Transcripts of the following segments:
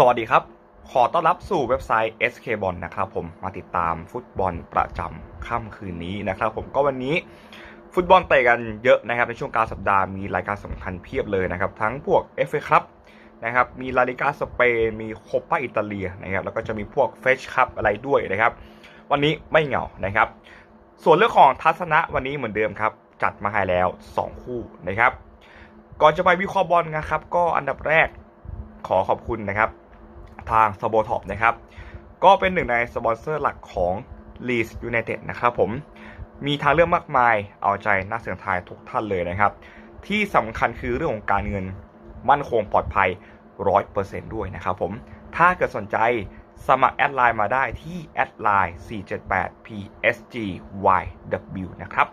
สวัสดีครับ ขอต้อนรับสู่เว็บไซต์ SK b o l นะครับผมมาติดตามฟุตบอลประจำค่ำคืนนี้นะครับผมก็วันนี้ฟุตบอลเตะกันเยอะนะครับในช่วงกลารสัปดาห์มีรายการสำคัญเพียบเลยนะครับ ทั้งพวก FA ครับนะครับมีลาลิกาสเปนมีโคปาอิตาเลียนะครับแล้วก็จะมีพวกเฟชคัพอะไรด้วยนะครับ วันนี้ไม่เหงานะครับ ส่วนเรื่องของทัศนะวันนี้เหมือนเดิมครับ จัดมาให้แล้ว 2 คู่นะครับ ก่อนจะไปวิเคราะห์บอลนะครับ ก็อันดับแรกขอขอบคุณนะครับ ทางสโบท็อปนะครับ ก็เป็นหนึ่งในสปอนเซอร์หลักของ Leeds United นะครับผม มีทางเลือกมากมายเอาใจนักเสี่ยงทายทุกท่านเลยนะครับ ที่สำคัญคือเรื่องของการเงินมั่นคงปลอดภัย 100%ด้วยนะครับผม ถ้าเกิดสนใจสมัครแอดไลน์มาได้ที่แอดไลน์ 478psgyw นะครับ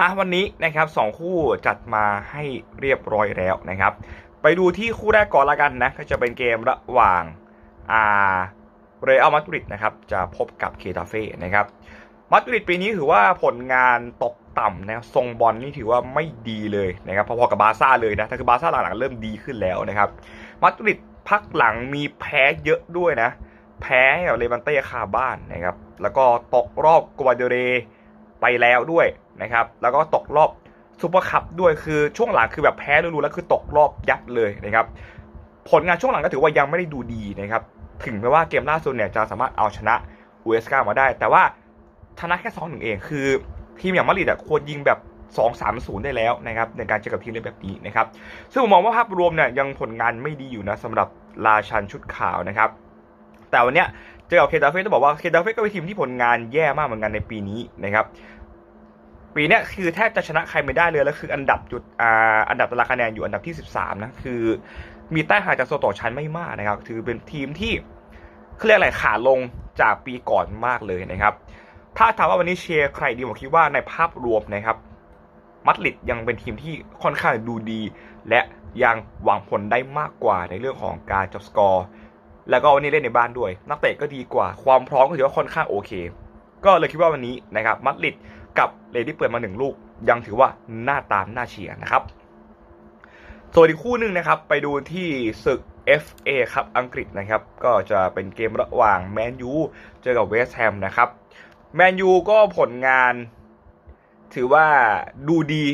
อะวันนี้นะครับสองคู่จัดมาให้เรียบร้อยแล้วนะครับ ไปดูที่คู่แรกก่อนละกันนะ ก็จะเป็นเกมระหว่างอ่าเรอัลมาดริดนะครับ จะพบกับเคตาเฟ่นะครับมาดริดปีนี้ถือว่าผลงานตกต่ำนะทรงบอลนี่ถือว่าไม่ดีเลยนะครับพอๆกับบาซ่าเลยนะแต่คือบาซ่าหลังๆเริ่มดีขึ้นแล้วนะครับมาดริดพักหลังมีแพ้เยอะด้วยนะ แพ้กับเลวันเต้คาบ้านนะครับ แล้วก็ตกรอบกัวเดเรไปแล้วด้วยนะครับ แล้วก็ตกรอบ ซูเปอร์คัพด้วยคือช่วงหลังคือแบบแพ้รู้ๆแล้วคือตกรอบยับเลยนะครับผลงานช่วงหลังก็ถือว่ายังไม่ได้ดูดีนะครับถึงแม้ว่าเกมล่าสุดเนี่ยจะสามารถเอาชนะอูเอสกามาได้ แต่ว่าชนะแค่2องหนึ่งเองคือทีมอย่างมาริดอะควรยิงแบบ2 3 0 ได้แล้วนะครับในการเจอกับทีมเล่นแบบนี้นะครับซึ่งผมมองว่าภาพรวมเนี่ยยังผลงานไม่ดีอยู่นะสำหรับราชันชุดขาวนะครับ แต่วันเนี้ยเจอกับเคตาเฟ่ต้องบอกว่าเคตาเฟ่ก็เป็นทีมที่ผลงานแย่มากเหมือนกันในปีนี้นะครับ ปีนี้คือแทบจะชนะใครไม่ได้เลยแล้วคืออันดับจุดอ่าอันดับตารางคะแนนอยู่อันดับที่ 13 นะคือ มีแต้มห่างจากโซโตชั้นไม่มากนะครับ ถือเป็นทีมที่เขาเรียกอะไรขาลงจากปีก่อนมากเลยนะครับ ถ้าถามว่าวันนี้เชียร์ใครดีผมคิดว่าในภาพรวมนะครับ มัดลิดยังเป็นทีมที่ค่อนข้างดูดี และยังหวังผลได้มากกว่าในเรื่องของการจับสกอร์แล้วก็วันนี้เล่นในบ้านด้วย นักเตะก็ดีกว่าความพร้อมก็ถือว่าค่อนข้างโอเค ก็เลยคิดว่าวันนี้นะครับมัดลิด กับเลดี้เปิดมาหนึ่งลูก ยังถือว่าหน้าตามหน้าเชียร์นะครับ ส่วนอีกคู่หนึ่งนะครับ ไปดูที่ศึก FA ครับอังกฤษนะครับ ก็จะเป็นเกมระหว่างแมนยูเจอกับเวสต์แฮมนะครับแมนยูก็ผลงานถือว่าดูดี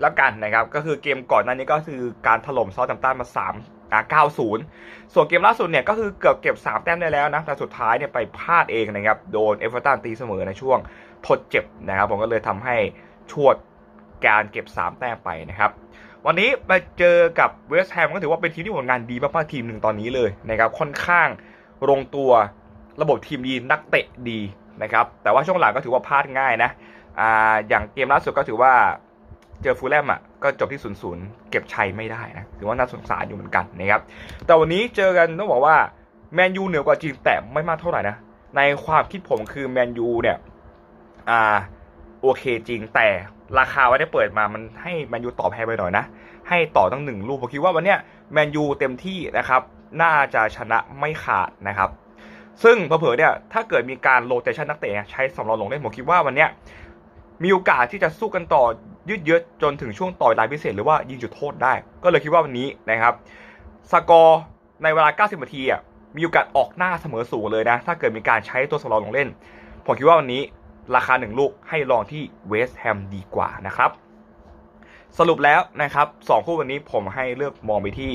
แล้วกันนะครับ ก็คือเกมก่อนหน้านี้ก็คือการถล่มซาท์แฮมตันมา3อ่า9-0 ส่วนเกมล่าสุดเนี่ยก็คือเกือบเก็บ 3 แต้มได้แล้วนะ แต่สุดท้ายเนี่ยไปพลาดเองนะครับ โดนเอเวอร์ตันตีเสมอในช่วงทดเจ็บนะครับ ผมก็เลยทำให้ชวดการเก็บ 3 แต้มไปนะครับ วันนี้ไปเจอกับเวสต์แฮมก็ถือว่าเป็นทีมที่ผลงานดีมากๆทีมหนึ่งตอนนี้เลยนะครับ ค่อนข้างลงตัวระบบทีมดีนักเตะดีนะครับ แต่ว่าช่วงหลังก็ถือว่าพลาดง่ายนะ อ่า อย่างเกมล่าสุดก็ถือว่า เจอฟูลแลมอะก็จบที่0ูนย์ศูนย์เก็บชัยไม่ได้นะถือว่าน่าสงสารอยู่เหมือนกันนะครับแต่วันนี้เจอกันต้องบอกว่าแมนยูเหนือกว่าจริงแต่ไม่มากเท่าไหร่นะในความคิดผมคือแมนยูเนี่ยอ่าโอเคจริงแต่ราคาวันนี้เปิดมามันให้แมนยูต่อแพ้ไปหน่อยนะ ให้ต่อตั้งหนึ่งลูกผมคิดว่าวันเนี้ยแมนยูเต็มที่นะครับ น่าจะชนะไม่ขาดนะครับ ซึ่งเผลอเนี่ยถ้าเกิดมีการโรเตชันนักเตะใช้สำรองลงเล่นผมคิดว่าวันเนี้ยมีโอกาสที่จะสู้กันต่อ ยืดเยื้อจนถึงช่วงต่อยลายพิเศษหรือว่ายิงจุดโทษได้ ก็เลยคิดว่าวันนี้นะครับสกอร์ในเวลา 90 นาทีอะมีโอกาสออกหน้าเสมอสูงเลยนะ ถ้าเกิดมีการใช้ตัวสำรองลงเล่น ผมคิดว่าวันนี้ราคาหนึ่งลูกให้ลองที่เวสต์แฮมดีกว่านะครับ สรุปแล้วนะครับสองคู่วันนี้ผมให้เลือกมองไปที่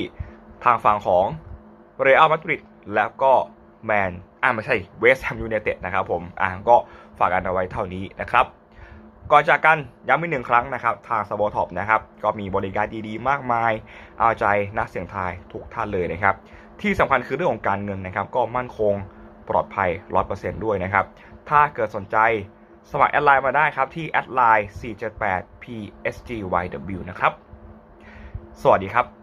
ทางฝั่งของเรอัลมาดริดแล้วก็แมนอ่าไม่ใช่เวสต์แฮมยูไนเต็ดนะครับผมอ่าก็ฝากกันเอาไว้เท่านี้นะครับ ก่อนจากกันย้ำอีกหนึ่งครั้งนะครับ ทางสโบท็อปนะครับก็มีบริการดีๆ มากมาย เอาใจนักเสี่ยงทายทุกท่านเลยนะครับ ที่สำคัญคือเรื่องของการเงินนะครับ ก็มั่นคงปลอดภัย 100%ด้วยนะครับ ถ้าเกิดสนใจสมัครแอดไลน์มาได้ครับ ที่แอดไลน์478 psgyw นะครับ สวัสดีครับ